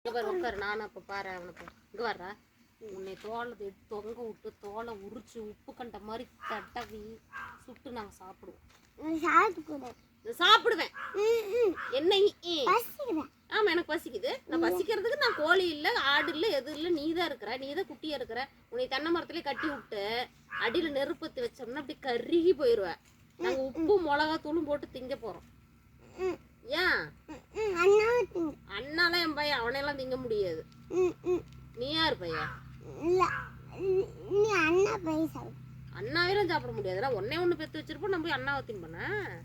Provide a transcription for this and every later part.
இங்க பாரு உட்காரு. நானும் அப்ப பாரு அவனுக்கு. இங்க வர்றா உன்னை தோலை தொங்க விட்டு தோலை உரிச்சு உப்பு கண்ட மாதிரி தடவி சுட்டு நாங்க சாப்பிடுவோம். சாப்பிடுவேன். என்ன இ- இ? பசிக்கிறேன் ஆமா எனக்கு பசிக்குது. நான் பசிக்கிறதுக்கு நான் கோழி இல்ல ஆடு இல்ல எது இல்ல நீ தான் இருக்கிற. நீ தான் குட்டியா இருக்கிற. உன்னை தென்னை மரத்துலயே கட்டி விட்டு அடியில நெருப்பத்தி வச்சோம்னா அப்படி கருகி போயிருவ. நாங்க உப்பு மிளகா தூளும் போட்டு திங்க போறோம். ம், ஏன். அண்ணாலாம் என் பையன் அவனையெல்லாம் திங்க முடியாது. நீ யார் பையன் நீ அண்ணா போய் சாப்பிடு அண்ணாவையும் சாப்பிட முடியாதுடா. ஒன்னே ஒண்ணு பெத்து வச்சிருப்போம் நான் போய் அண்ணாவை கொடுத்தேன்.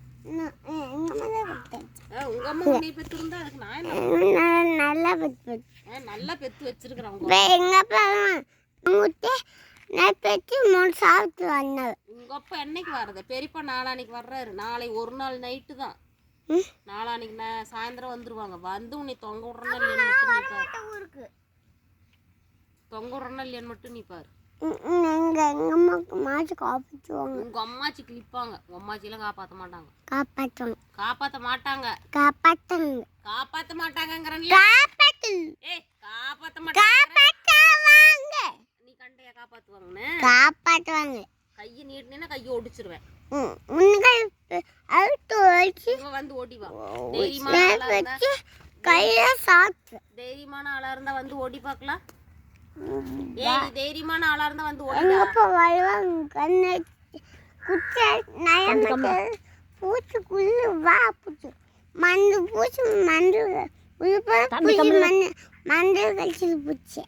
உங்க அம்மா உன்னை பெத்து இருந்தா அதுக்கு நான் என்ன நல்லா ஆ, நல்லா பெத்து வச்சிருக்கிறேன் எங்க அப்பா முட்டை நான் பெற்று மூணு சாப்பிட்டு வந்தேன் உங்க அப்பா என்னைக்கு வர்றது? பெரியப்பா நாளானைக்கு வர்றாரு. நாளை ஒரு நாள் நைட்டு தான். நாளானைக்கு நான் சாயந்தரம் வந்துருவாங்க. வந்து உன்னை தொங்க விடுறனா இல்லையான்னு மட்டும் நீ பாரு. தொங்க விடுறனா இல்லையான்னு மட்டும் நீ பாரு. உங்க அம்மாச்சி காப்பாத்த மாட்டாங்க. காப்பாத்த மாட்டாங்க. காப்பாத்த மாட்டாங்கங்கிறன்ல. காப்பாற்று ஏய் காப்பாத்த மாட்டாங்க. நீ கண்டைய காப்பாத்துவாங்கன்னு? காப்பாற்றுவாங்க கையை நீட்டினா கையை ஒடிச்சிருவேன். வந்து ஓடி வா தைரியமான ஆளா இருந்தா கையில சாப்பிட்டு தைரியமான ஆளா இருந்தா வந்து ஓடி பார்க்கலாம் ஏய் தைரியமான ஆளா இருந்தா வந்து ஓடி எங்க அப்பா வருவாங்க கண்ணு குச்சை நயமட்டு பூச்சி குள்ளு வா பூச்சி. மண்டு பூச்சி மண்டு பூச்சி மண்டு பூச்சி.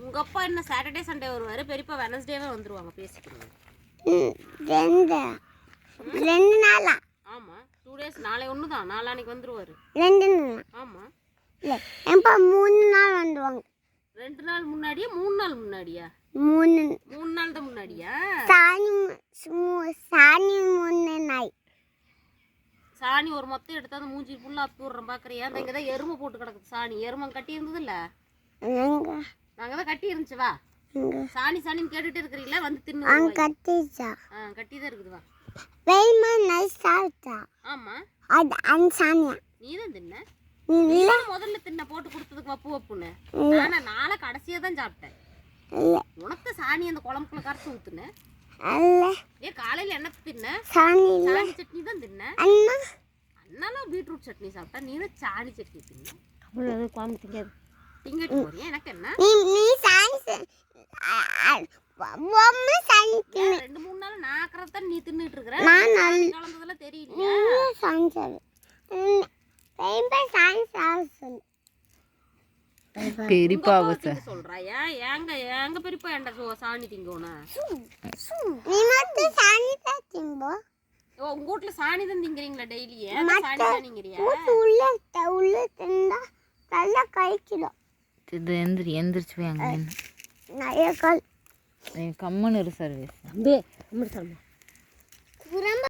உங்க அப்பா என்ன சாட்டர்டே சண்டே வருவாரு? பெரியப்பா வெனஸ்டேவே வந்துருவாங்க பேசிக்கிறோம் ம், ரெண்டு ரெண்டு நாளா. டூ டேஸ் நாளை ஒன்று தான் நாளானைக்கு வந்துருவாரு. ரெண்டு நாளா. ஆமா. இல்லை எப்போ? மூணு நாள் வந்துடுவாங்க ரெண்டு நாள் முன்னாடியா? மூணு நாள் முன்னாடியா? மூணு. மூணு நாள் தான் முன்னாடியா? சாணி மூணு ஒரு மொத்தம் எடுத்தாந்து மூஞ்சி ஃபுல்லா அப்பி விடுறேன் பாக்குறியா? அந்த இங்கதான் எருமை போட்டு கிடக்குது சாணி. எருமை கட்டி இருந்தது இல்ல? தான் கட்டி இருந்துச்சு வா. சாணி சாணின்னு கேட்டுட்டு இருக்கிறீங்களா? வந்து தின்னு ஆ கட்டி தான் இருக்குது வா. வெயிமா நைஸ் சாப்பிட்டா ஆமா. அது அந்த சாணியா நீ தான் தின்ன? நீ தான் முதல்ல தின்ன போட்டு கொடுத்ததுக்கு வப்பு வப்புன்னு. ஆனா நாளை கடைசியா தான் சாப்பிட்டேன். இல்லை. உனக்கு சாணி அந்த குழம்புக்குள்ள கரைச்சி ஊத்துன? அல்ல ஏ காலையில என்ன தின்ன? சாணி சாணி சட்னி தான் தின்ன? அண்ணா. அண்ணாலும் பீட்ரூட் சட்னி சாப்பிட்டா நீ தான் சாணி சட்னி தின்ன? அவ்வளோ குழம்பு தெரியாது திங்கிட்டு போறியா எனக்கு என்ன? நீ நீ சாணி ச- அ- அ- பொம்மை சாணி தின்னு ஏன் ரெண்டு மூணு நாள் நாக்கிறத நீ தின்னுட்டு இருக்கிற நான் கலந்ததெல்லாம் சாணி சாப்பிடு பெரியப்பா சாணி சாப்பிட சொல்லு உங்க அப்பாவை திங்க சொல்றா ஏன் ஏங்க ஏங்க பெரியப்பா ஏன்டா சாணி திங்கணும் நீ மட்டும் சாணி தான் ஓ உங்க வீட்ல சாணி தான் திங்கிறீங்களா டெய்லியே சாணி சாணிங்கிறியா ஊசி உள்ள உள்ள திண்டா நல்லா கழிச்சிடும் இது எந்திரி எந்திரிச்சு போய் அங்கே நிறைய கால் கம்மன் இரு சர்வீஸ் தம்பி குரம்ப